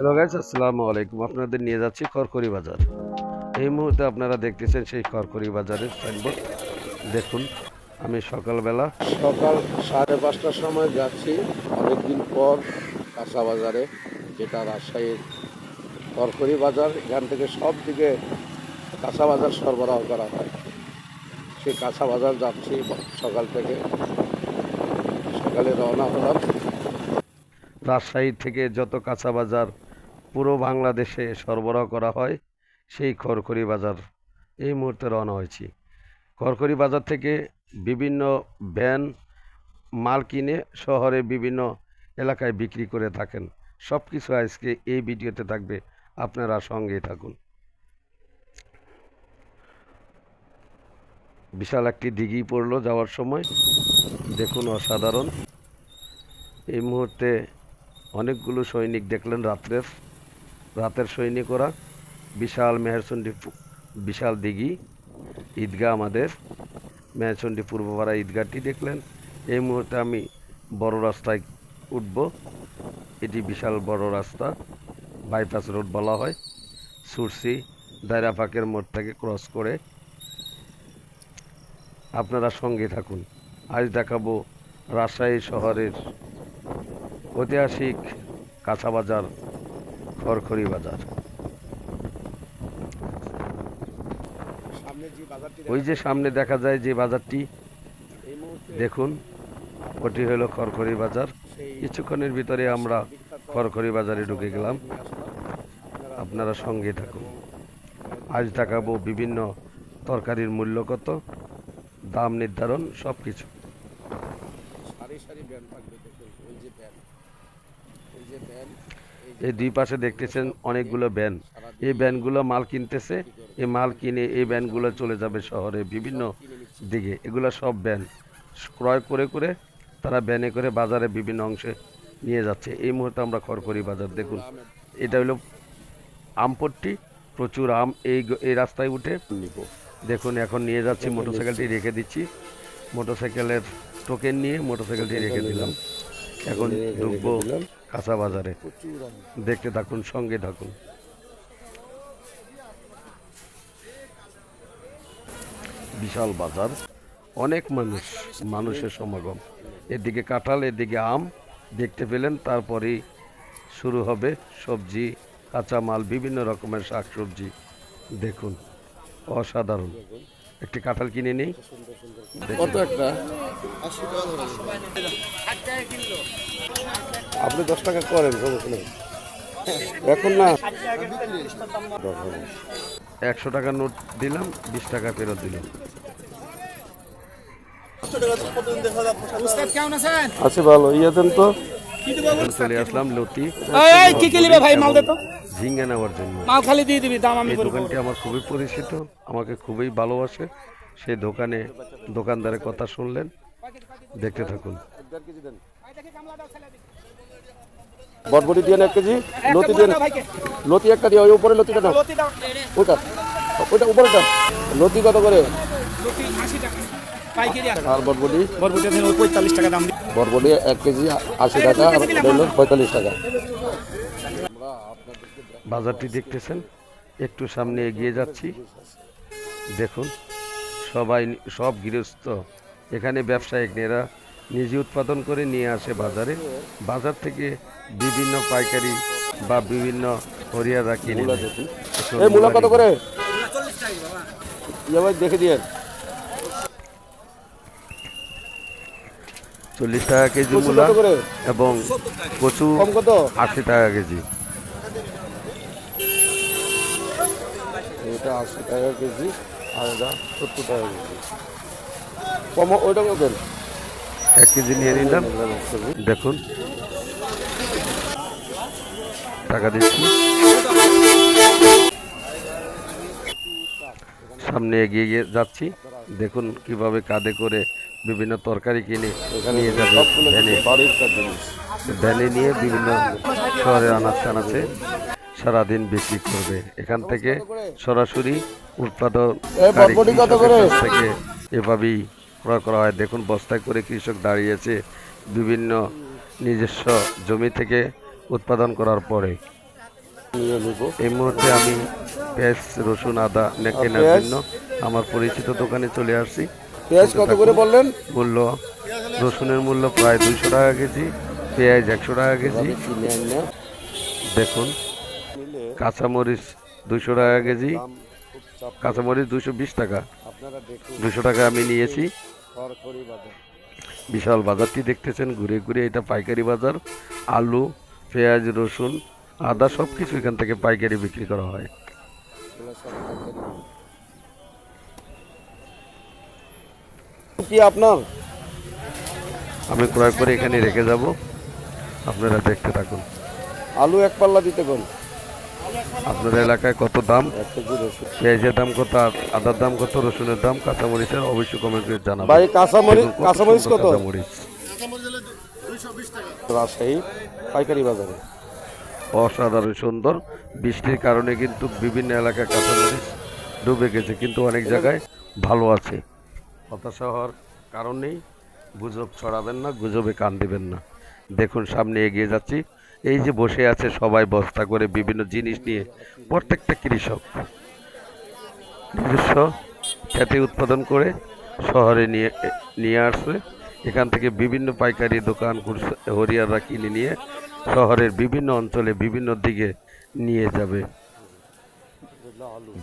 Hello guys আসসালামু আলাইকুম। আপনাদের নিয়ে যাচ্ছি খড়খড়ি বাজার। এই মুহূর্তে আপনারা দেখতেছেন সেই খড়খড়ি বাজারের সাইনবোর্ড দেখুন আমি সকালবেলা সকাল সাড়ে পাঁচটার সময় যাচ্ছি। অনেকদিন পর কাঁচা বাজারে যেটা রাজশাহীর তরকারি বাজার। এখান থেকে সব দিকে কাঁচা বাজার সরবরাহ করা হয়। সেই কাঁচা বাজার যাচ্ছি সকাল থেকে। সকালে রওনা হলাম। রাজশাহী থেকে যত কাঁচা বাজার পুরো বাংলাদেশে সরবরাহ করা হয় সেই খড়খড়ি বাজার। এই মুহূর্তে রওনা হয়েছি। খড়খড়ি বাজার থেকে বিভিন্ন ভ্যান মাল কিনে শহরে বিভিন্ন এলাকায় বিক্রি করে থাকেন। সব কিছু আজকে এই ভিডিওতে থাকবে। আপনারা সঙ্গেই থাকুন। বিশাল একটি দিঘি পড়ল যাওয়ার সময়। দেখুন অসাধারণ। এই মুহূর্তে অনেকগুলো সৈনিক দেখলেন রাত্রের। রাতের সৈনিক ওরা, বিশাল মেহেরচণ্ডী পু- বিশাল দিঘি, ঈদগাহ আমাদের। মেহেরচণ্ডী পূর্বপাড়া ঈদগাহটি দেখলেন। এই মুহূর্তে আমি বড় রাস্তায় উঠব। এটি বিশাল বড় রাস্তা, বাইপাস রোড বলা হয়। সুরসি দায়রা পাকের মোড় থেকে ক্রস করে আপনারা সঙ্গে থাকুন। আজ দেখাবো রাজশাহী শহরের ঐতিহাসিক কাঁচা বাজার খড়খড়ি বাজার। ওই যে সামনে দেখা যায় যে বাজারটি, দেখুন, ওটি হলো খড়খড়ি বাজার। কিছুক্ষণের ভিতরে আমরা খড়খড়ি বাজারে ঢুকে গেলাম। আপনারা সঙ্গে থাকুন। আজ দেখাবো বিভিন্ন তরকারির মূল্য কত, দাম নির্ধারণ সব কিছু ব্যান ব্যান এই ব্যান দুই পাশে দেখতেছেন অনেকগুলো ভ্যান। এই ভ্যানগুলো মাল কিনতেছে। এই মাল কিনে এই ভ্যানগুলো চলে যাবে শহরে বিভিন্ন দিকে। এগুলো সব ভ্যান। ক্রয় করে করে তারা ভ্যানে করে বাজারে বিভিন্ন অংশে নিয়ে যাচ্ছে। এই মুহূর্তে আমরা খড়খড়ি বাজার দেখুন। এটা হলো আমপট্টি। প্রচুর আম এই এই রাস্তায় উঠে নিব। দেখুন, এখন নিয়ে যাচ্ছি মোটরসাইকেলটি রেখে দিচ্ছি। মোটরসাইকেলের টোকেন নিয়ে মোটরসাইকেলটি রেখে দিলাম। এখন ঢুকবো কাঁচা বাজারে দেখতে থাকুন সঙ্গে থাকুন। বিশাল বাজার। অনেক মানুষ মানুষের সমাগম। এদিকে কাঁঠাল এদিকে আম দেখতে পেলেন তারপরেই শুরু হবে সবজি কাঁচা মাল বিভিন্ন রকমের শাকসবজি। দেখুন অসাধারণ। একটি কাঁঠাল কিনে নেই। কত একটা? আপনি দশ টাকা করেন সমস্যা নেই। এখন না। একশো টাকা নোট দিলাম বিশ টাকা ফেরত দিলাম। আছে ভালো ইয়ে দেন তো। চলে আসলাম লতি কি কি নিবে ভাই মাল দে তো। ঝিঙ্গা নেওয়ার জন্য। মাল খালি দিয়ে দিবি দাম আমি এই দোকানটি আমার খুবই পরিচিত আমাকে খুবই ভালোবাসে। সেই দোকানে দোকানদারের কথা শুনলেন দেখতে থাকুন। বটবটি দিয়ে এক কেজি লতি দিয়ে লতি একটা দিয়ে ওই উপরে লতিটা দাও। লতি দাও। ওইটা উপরেটা লতি কত করে? লতি আশি টাকা। পাইকারি আছে। আর বটবটি? বরবটি আছে ওই পঁয়তাল্লিশ টাকা দাম। দিই বটবটি এক কেজি আশি টাকা আর ওটা পঁয়তাল্লিশ টাকা। বাজারটি দেখতেছেন? একটু সামনে এগিয়ে যাচ্ছি। দেখুন সবাই সব গৃহস্থ। এখানে ব্যবসায়িকরা নিজে উৎপাদন করে নিয়ে আসে বাজারে। বাজার থেকে বিভিন্ন পাইকারি বা বিভিন্ন হরিয়ারা কিনে নেয়। মূলা কত করে? দেখে দিয়ে চল্লিশ টাকা কেজি মূলা এবং কচু কম কত? আশি টাকা কেজি। এটা আশি টাকা কেজি আর এটা সত্তর টাকা কেজি। কম ওইটা কত? এক কেজি নিয়ে নিলাম। দেখুন। টাকা দিচ্ছি। সামনে এগিয়ে গিয়ে যাচ্ছি। দেখুন কীভাবে কাঁধে করে বিভিন্ন তরকারি কিনে নিয়ে যাবে ভ্যানে। নিয়ে বিভিন্ন শহরে আনাজ টানাচ্ছে সারাদিন বিক্রি করবে। এখান থেকে সরাসরি উৎপাদন? থেকে এভাবেই ক্রয় করা হয়। দেখুন বস্তায় করে কৃষক দাঁড়িয়েছে বিভিন্ন নিজস্ব জমি থেকে উৎপাদন করার পরে। এই মুহূর্তে আমি পেঁয়াজ রসুন আদা কেনার জন্য আমার পরিচিত দোকানে চলে আসছি। পেঁয়াজ কত করে বললেন? মূল্য রসুনের মূল্য প্রায় দুইশো টাকা কেজি পেঁয়াজ একশো টাকা কেজি। দেখুন কাঁচামরিচ দুশো টাকা কেজি কাঁচামরিচ দুশো বিশ টাকা। দুশো টাকা আমি নিয়েছি। সরকারি বাজার বিশাল বাজারটি দেখতেছেন? ঘুরে ঘুরে এটা পাইকারি বাজার আলু পেঁয়াজ রসুন আদা সব কিছু এখান থেকে পাইকারি বিক্রি করা হয়। কি আপনার? আমি ক্রয় করে এখানে রেখে যাব। আপনারা দেখতে থাকুন। আলু এক পাল্লা দিতে কোন আপনার এলাকায় কত দাম? পেঁয়াজের দাম কত আদার দাম কত রসুনের দাম কাঁচামরিচের অবশ্যই কমেন্ট করে জানাবেন। ভাই কাঁচামরিচ কাঁচামরিচ কত? কাঁচামরিচ। রাজশাহী পাইকারি বাজারে। অসাধারণ সুন্দর। বৃষ্টির কারণে কিন্তু বিভিন্ন এলাকায় কাঁচামরিচ ডুবে গেছে কিন্তু অনেক জায়গায় ভালো আছে। হতাশা হওয়ার কারণ নেই গুজব ছড়াবেন না গুজবে কান দিবেন না। দেখুন সামনে এগিয়ে যাচ্ছি। এই যে বসে আছে সবাই বস্তা করে বিভিন্ন জিনিস নিয়ে প্রত্যেকটা কৃষক। নিজস্ব খ্যাতি উৎপাদন করে শহরে নিয়ে নিয়ে আসছে এখান থেকে বিভিন্ন পাইকারি দোকান হরিয়াররা কিনে নিয়ে শহরের বিভিন্ন অঞ্চলে বিভিন্ন দিকে নিয়ে যাবে।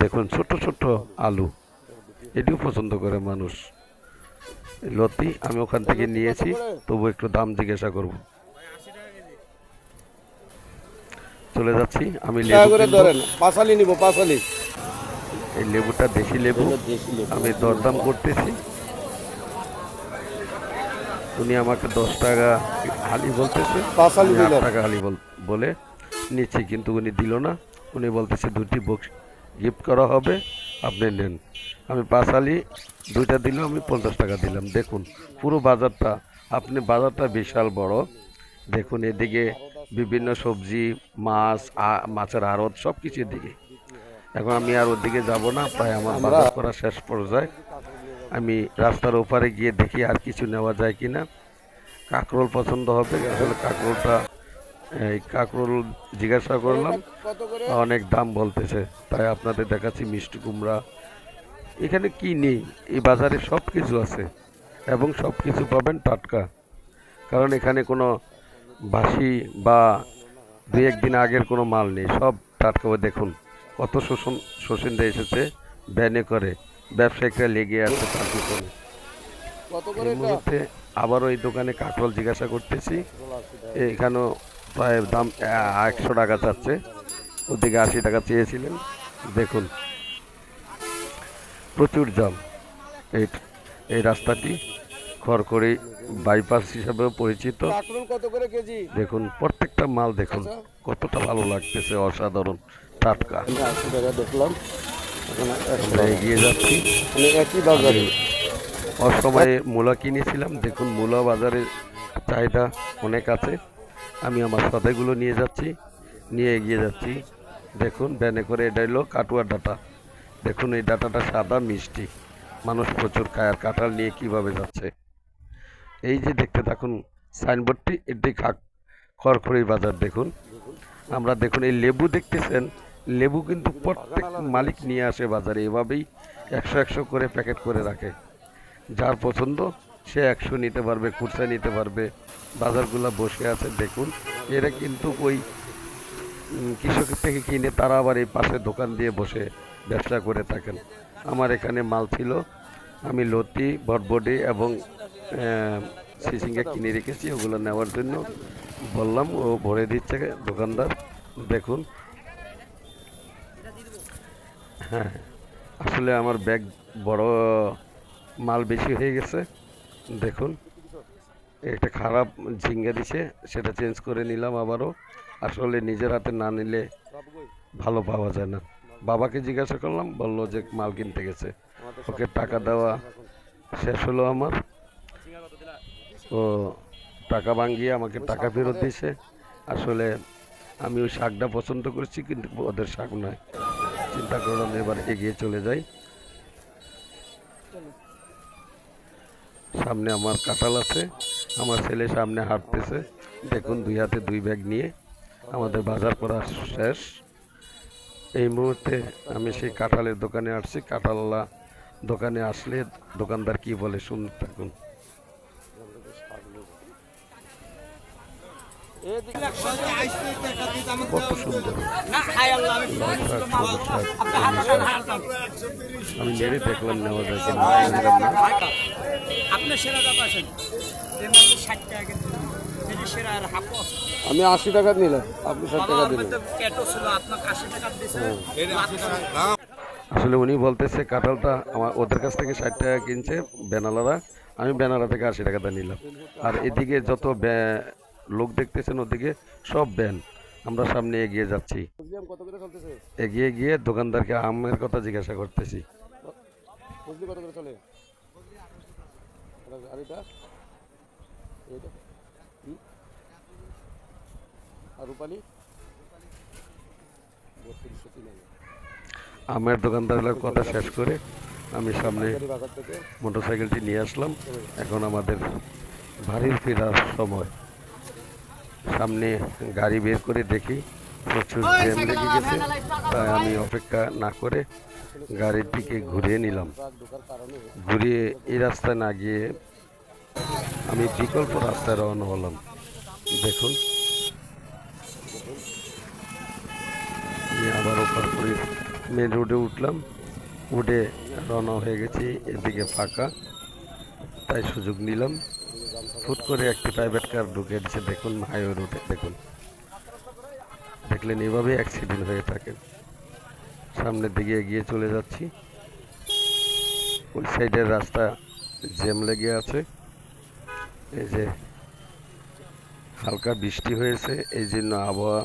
দেখুন ছোট ছোট আলু, এটিও পছন্দ করে মানুষ। লতি আমি ওখান থেকে নিয়েছি, তবু একটু দাম জিজ্ঞাসা করব। চলে যাচ্ছি। আমি। ধরেন পাঁচালি নিব পাঁচালি। এই লেবুটা দেশি লেবু। আমি দরদাম করতেছি। উনি আমাকে দশ টাকা হালি বলতেছে। পাঁচালি আট টাকা হালি বল- নিচ্ছি কিন্তু উনি দিল না। উনি বলতেছে দুটি বক্স গিফট করা হবে আপনি নেন। আমি পাঁচ হালি দুইটা দিলেও আমি পঞ্চাশ টাকা দিলাম। দেখুন পুরো বাজারটা আপনি বাজারটা বিশাল বড়। দেখুন এদিকে বিভিন্ন সবজি মাছ মাছের আড়ত সব কিছুর দিকে এখন আমি আর ওর দিকে যাব না প্রায় আমার বাজার করা শেষ পর্যায়ে। আমি রাস্তার ওপারে গিয়ে দেখি আর কিছু নেওয়া যায় কি না কাঁকরোল পছন্দ হবে আসলে কাঁকরোলটা এই কাঁকরোল জিজ্ঞাসা করলাম অনেক দাম বলতেছে তাই আপনাদের দেখাচ্ছি মিষ্টি কুমড়া। এখানে কি নেই? এই বাজারে সব কিছু আছে এবং সব কিছু পাবেন টাটকা। কারণ এখানে কোনো বাসি বা দুই একদিন আগের কোনো মাল নেই। সব টাটকা ওই দেখুন কত শোষণ শোষণটা এসেছে ব্যানে করে। ব্যবসায়িকরা লেগে আছে তার পিছনে এই মুহূর্তে আবারও এই দোকানে কাঁকরোল জিজ্ঞাসা করতেছি। এখানেও প্রায় দাম একশো টাকা চাচ্ছে। ওদিকে আশি টাকা চেয়েছিলেন। দেখুন প্রচুর জাম এই এই রাস্তাটি। খড়খড়ি বাইপাস হিসাবেও পরিচিত। দেখুন প্রত্যেকটা মাল দেখুন কতটা ভালো লাগতেছে অসাধারণ টাটকা। দেখলাম। আমরা এগিয়ে যাচ্ছি। মানে একই বাজারে। অসময়ে মূলা কিনেছিলাম। দেখুন মূলা বাজারের চাহিদা অনেক আছে। আমি আমার সদাইগুলো নিয়ে যাচ্ছি নিয়ে এগিয়ে যাচ্ছি। দেখুন ব্যানে করে এটা হলো কাটুয়া ডাটা। দেখুন এই ডাটাটা সাদা মিষ্টি। মানুষ প্রচুর খায় আর কাঁঠাল নিয়ে কীভাবে যাচ্ছে। এই যে দেখতে থাকুন সাইনবোর্ডটি এটি খাক খড়খড়ি বাজার দেখুন। আমরা দেখুন, এই লেবু দেখতেছেন, লেবু কিন্তু প্রত্যেক মালিক নিয়ে আসে বাজারে, এভাবেই একশো একশো করে প্যাকেট করে রাখে। যার পছন্দ, সে একশো নিতে পারবে, খুচরা নিতে পারবে, বাজারগুলো বসে আছে, দেখুন। এরা কিন্তু ওই কৃষকের থেকে কিনে তারা আবার এই পাশে দোকান দিয়ে বসে ব্যবসা করে থাকেন। আমার এখানে মাল ছিল, আমি লতি, বটবডি এবং সিসিঙ্গা কিনে রেখেছি, ওগুলো নেওয়ার জন্য। বললাম, ও ভরে দিচ্ছে দোকানদার, দেখুন। হ্যাঁ আসলে আমার ব্যাগ বড় মাল বেশি হয়ে গেছে। দেখুন একটা খারাপ ঝিঙ্গা দিছে, সেটা চেঞ্জ করে নিলাম আবারও। আসলে নিজের হাতে না নিলে ভালো পাওয়া যায় না। বাবাকে জিজ্ঞাসা করলাম, বলল যে মাল কিনতে গেছে। ওকে টাকা দেওয়া শেষ হলো আমার। ও টাকা ভাঙ্গিয়ে আমাকে টাকা ফেরত দিয়েছে। আসলে আমি ওই শাকটা পছন্দ করছি কিন্তু ওদের শাক নয়। চিন্তা করলাম এবার এগিয়ে চলে যাই। সামনে আমার কাঁঠাল আছে আমার ছেলে সামনে হাঁটতেছে। দেখুন দুই হাতে দুই ব্যাগ নিয়ে আমাদের বাজার করা শেষ। এই মুহূর্তে আমি সেই কাঁঠালের দোকানে আসছি। কাঁঠালওয়ালা দোকানে আসলে দোকানদার কি বলে শুনতে থাকুন কত সুন্দর আমি নেড়ে দেখলাম নেওয়া যায়। আমি আশি টাকা নিলাম আপনি ষাট টাকা দিলেন। আসলে উনি বলতেছে কাঁঠালটা আমার ওদের কাছ থেকে ষাট টাকা কিনছে বেনালারা। আমি বেনালা থেকে আশি টাকাটা নিলাম। আর এদিকে যত ব্যা- লোক দেখতেছেন ওদিকে সব ব্যান। আমরা সামনে এগিয়ে যাচ্ছি। এগিয়ে গিয়ে দোকানদারকে আমের কথা জিজ্ঞাসা করতেছি। কত করে চলে? এটা? আর রূপালি? আমের দোকানদারের কথা শেষ করে আমি সামনে মোটরসাইকেলটি নিয়ে আসলাম। এখন আমাদের ভারী ফেরার সময়। সামনে গাড়ি বের করে দেখি প্রচুর জ্যাম লেগে গেছে। তাই আমি অপেক্ষা না করে গাড়ির দিকে ঘুরিয়ে নিলাম। ঘুরিয়ে এই রাস্তায় না গিয়ে আমি বিকল্প রাস্তায় রওনা হলাম। দেখুন। আমি আবার ওপার করে মেন রোডে উঠলাম। উঠে রওনা হয়ে গেছি এদিকে ফাঁকা। তাই সুযোগ নিলাম। ফুট করে একটি প্রাইভেট কার ঢুকে দিচ্ছে দেখুন হাইওয়ে রোডে দেখুন। দেখলেন এভাবে অ্যাক্সিডেন্ট হয়ে থাকে। সামনের দিকে এগিয়ে চলে যাচ্ছি। ওই সাইডের রাস্তা জ্যাম লেগে আছে। এই যে হালকা বৃষ্টি হয়েছে, এই জন্য আবহাওয়া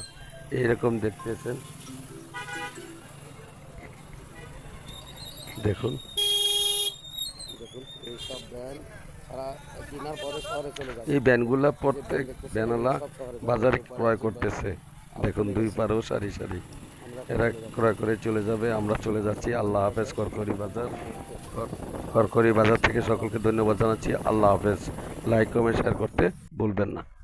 এইরকম দেখতেছেন। দেখুন। দেখুন এইসব ভ্যান এই ব্যানগুলা প্রত্যেক ব্যানালা বাজারে ক্রয় করতেছে। দেখুন দুই পারেও সারি সারি। এরা ক্রয় করে চলে যাবে আমরা চলে যাচ্ছি। আল্লাহ হাফেজ করকরি বাজার। কর- করকরি বাজার থেকে সকলকে ধন্যবাদ জানাচ্ছি। আল্লাহ হাফেজ। লাইক কমেন্ট শেয়ার করতে ভুলবেন না।